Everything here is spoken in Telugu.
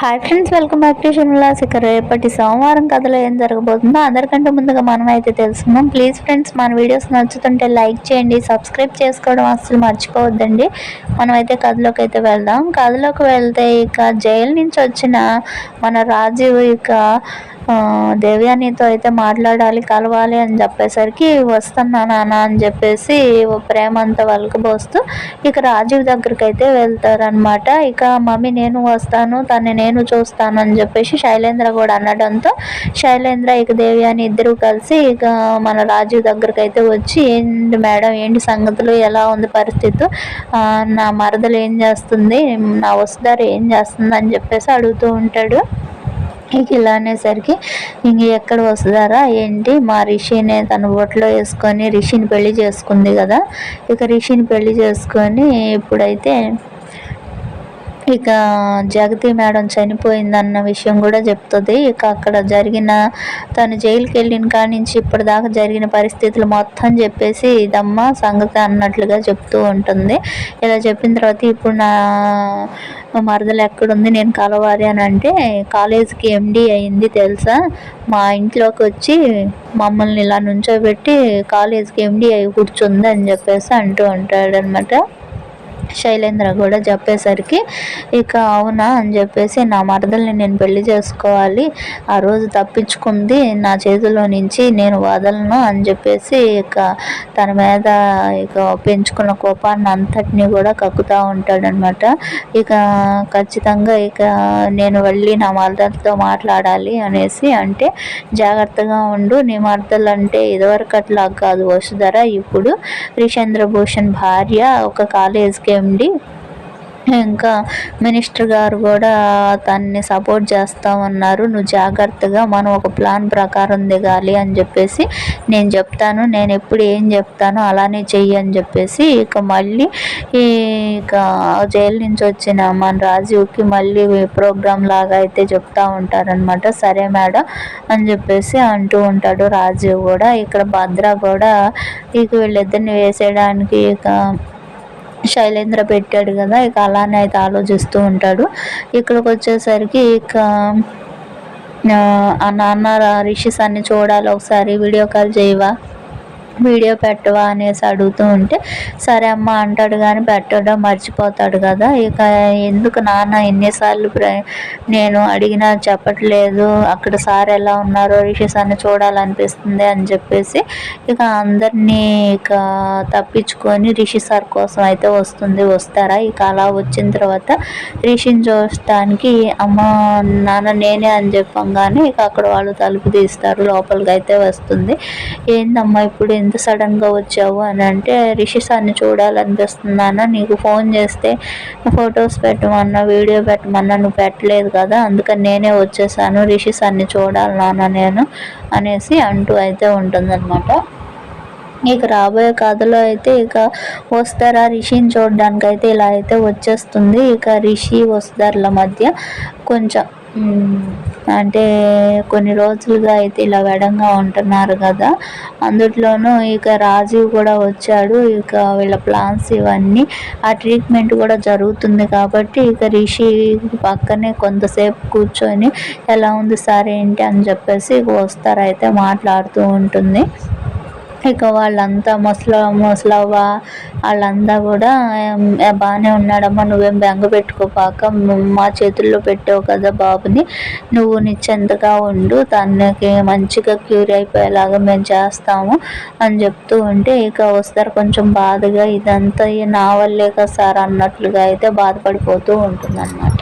Hi friends welcome back to Shimla's ఇక రేపటి సోమవారం కథలో ఏం జరగబోతుందో అందరికంటే ముందుగా మనం అయితే తెలుసుకుందాం. ప్లీజ్ ఫ్రెండ్స్ మన వీడియోస్ నచ్చుతుంటే లైక్ చేయండి సబ్స్క్రైబ్ చేసుకోవడం అస్సలు మర్చిపోవద్దండి. మనం అయితే కథలోకి అయితే వెళ్దాం. కథలోకి వెళ్తే ఇక జైలు నుంచి వచ్చిన మన రాజీవ్ ఇక దేవ్యానితో అయితే మాట్లాడాలి కలవాలి అని చెప్పేసరికి వస్తున్నా నాన్న అని చెప్పేసి ప్రేమ అంతా వలకబోస్తూ ఇక రాజీవ్ దగ్గరికి అయితే వెళ్తారనమాట ఇక మమ్మీ నేను వస్తాను తను నేను చూస్తాను అని చెప్పేసి శైలేంద్ర కూడా అనడంతో శైలేంద్ర ఇక దేవ్యాని ఇద్దరు కలిసి ఇక మన రాజీవ్ దగ్గరికి అయితే వచ్చి ఏంటి మేడం ఏంటి సంగతులు ఎలా ఉంది పరిస్థితి? నా మరదలు ఏం చేస్తుంది? నా వసుదారు ఏం చేస్తుంది అని చెప్పేసి అడుగుతూ ఉంటాడు. ఇక ఇలా అనేసరికి ఇంక ఎక్కడ వస్తుందారా? ఏంటి? మా రిషిని తన బొట్లో వేసుకొని రిషిని పెళ్ళి చేసుకుంది కదా. ఇక రిషిని పెళ్ళి చేసుకొని ఇప్పుడైతే ఇక జగతి మేడం చనిపోయిందన్న విషయం కూడా చెప్తుంది. ఇక అక్కడ జరిగిన తను జైలుకి వెళ్ళిన కాడి నుంచి ఇప్పటిదాకా జరిగిన పరిస్థితులు మొత్తం చెప్పేసి ఇదమ్మ సంగతి అన్నట్లుగా చెప్తూ ఉంటుంది. ఇలా చెప్పిన తర్వాత ఇప్పుడు నా మరదలు ఎక్కడుంది? నేను కలవాలి అని అంటే కాలేజీకి ఎండి అయింది తెలుసా? మా ఇంట్లోకి వచ్చి మమ్మల్ని ఇలా నుంచోబెట్టి కాలేజీకి ఎండి అయి కూర్చుంది అని చెప్పేసి అంటూ ఉంటాడనమాట శైలేంద్ర కూడా చెప్పేసరికి ఇక అవునా అని చెప్పేసి నా మరదల్ని నేను పెళ్ళి చేసుకోవాలి ఆ రోజు తప్పించుకుంది నా చేతిలో నుంచి నేను వదలను అని చెప్పేసి ఇక తన మీద ఇక పెంచుకున్న కోపాన్ని అంతటినీ కూడా కక్కుతూ ఉంటాడనమాట ఇక ఖచ్చితంగా ఇక నేను వెళ్ళి నా మరదలతో మాట్లాడాలి అనేసి అంటే జాగ్రత్తగా ఉండు నీ మరదలు అంటే ఇదివరకు అట్లా కాదు వసుధర ఇప్పుడు రిషేంద్ర భూషణ్ భార్య ఒక కాలేజ్కి ఎండి ఇంకా మినిస్టర్ గారు కూడా తన్ని సపోర్ట్ చేస్తామన్నారు నువ్వు జాగ్రత్తగా మనం ఒక ప్లాన్ ప్రకారం దిగాలి అని చెప్పేసి నేను చెప్తాను. నేను ఎప్పుడు ఏం చెప్తానో అలానే చెయ్యి అని చెప్పేసి ఇక మళ్ళీ ఇక జైలు నుంచి వచ్చిన మన రాజీవ్కి మళ్ళీ ప్రోగ్రామ్ లాగా అయితే చెప్తా ఉంటారనమాట సరే మేడం అని చెప్పేసి అంటూ ఉంటాడు రాజీవ్ కూడా. ఇక్కడ భద్ర కూడా ఇక వీళ్ళిద్దరిని వేసేయడానికి ఇక శైలేంద్ర పెట్టాడు కదా ఇక అలానే అయితే ఆలోచిస్తూ ఉంటాడు. ఇక్కడికి వచ్చేసరికి ఇక ఆ నాన్న రిషిస్ అన్ని చూడాలి ఒకసారి వీడియో కాల్ చేయవా? వీడియో పెట్టవా అనేసి అడుగుతూ ఉంటే సరే అమ్మ అంటాడు కానీ పెట్టడం మర్చిపోతాడు కదా. ఇక ఎందుకు నాన్న ఎన్నిసార్లు నేను అడిగినా చెప్పట్లేదు అక్కడ సార్ ఎలా ఉన్నారో రిషిస్ అని చూడాలనిపిస్తుంది అని చెప్పేసి ఇక అందరినీ ఇక తప్పించుకొని రిషి సార్ కోసం అయితే వస్తుంది వస్తారా? ఇక అలా వచ్చిన తర్వాత రిషిని చూడటానికి అమ్మ నాన్న నేనే అని చెప్పంగానే ఇక అక్కడ వాళ్ళు తలుపు తీస్తారు లోపలికి అయితే వస్తుంది. ఏందమ్మా ఇప్పుడు ఎంత సడన్గా వచ్చావు అని అంటే రిషి సార్ని చూడాలనిపిస్తుందన్న నీకు ఫోన్ చేస్తే ఫొటోస్ పెట్టమన్నా వీడియో పెట్టమన్నా నువ్వు పెట్టలేదు కదా అందుకని నేనే వచ్చేసాను రిషి సార్ని చూడాలి నాన్న నేను అనేసి అంటూ అయితే ఉంటుందన్నమాట. ఇక రాబోయే కథలో అయితే ఇక వస్తారా రిషిని చూడడానికి అయితే ఇలా అయితే వచ్చేస్తుంది. ఇక రిషి వస్తారుల మధ్య కొంచెం అంటే కొన్ని రోజులుగా అయితే ఇలా వెడంగా ఉంటున్నారు కదా. అందుట్లోనూ ఇక రాజీవ్ కూడా వచ్చాడు. ఇక వీళ్ళ ప్లాన్స్ ఇవన్నీ ఆ ట్రీట్మెంట్ కూడా జరుగుతుంది కాబట్టి ఇక రిషి పక్కనే కొంతసేపు కూర్చొని ఎలా ఉంది సార్ ఏంటి అని చెప్పేసి వస్తారైతే మాట్లాడుతూ ఉంటుంది. ఇక వాళ్ళంతా ముసల ముసలవ్వ వాళ్ళంతా కూడా బాగానే ఉన్నాడమ్మా నువ్వేం బెంగ పెట్టుకోపాక మా చేతుల్లో పెట్టావు కదా బాబుని నువ్వు నిశ్చంతగా ఉండు తనకి మంచిగా క్యూర్ అయిపోయేలాగా మేము చేస్తాము అని చెప్తూ ఉంటే ఇక వస్తారు కొంచెం బాధగా ఇదంతా నా వల్లే కదా సార్ అన్నట్లుగా అయితే బాధపడిపోతూ ఉంటుంది అన్నమాట